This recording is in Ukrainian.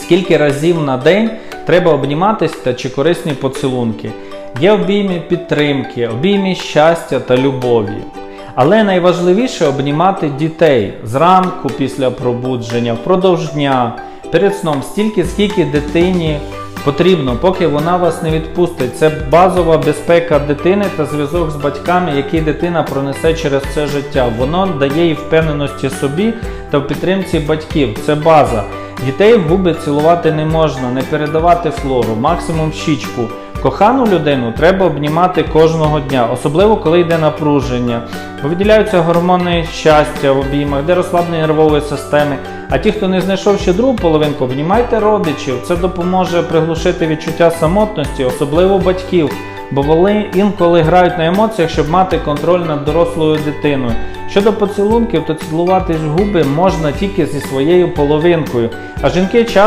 Скільки разів на день треба обніматись та чи корисні поцілунки? Є обійми підтримки, обійми щастя та любові. Але найважливіше обнімати дітей зранку після пробудження, впродовж дня, перед сном стільки, скільки дитині потрібно, поки вона вас не відпустить. Це базова безпека дитини та зв'язок з батьками, який дитина пронесе через це життя. Воно дає їй впевненості собі та в підтримці батьків. Це база. Дітей в губи цілувати не можна, не передавати флору, максимум щічку. Кохану людину треба обнімати кожного дня, особливо коли йде напруження, бо виділяються гормони щастя в обіймах, де розслаблення нервової системи. А ті, хто не знайшов ще другу половинку, обнімайте родичів. Це допоможе приглушити відчуття самотності, особливо батьків, бо вони інколи грають на емоціях, щоб мати контроль над дорослою дитиною. Щодо поцілунків, то цілуватись в губи можна тільки зі своєю половинкою, а жінки часто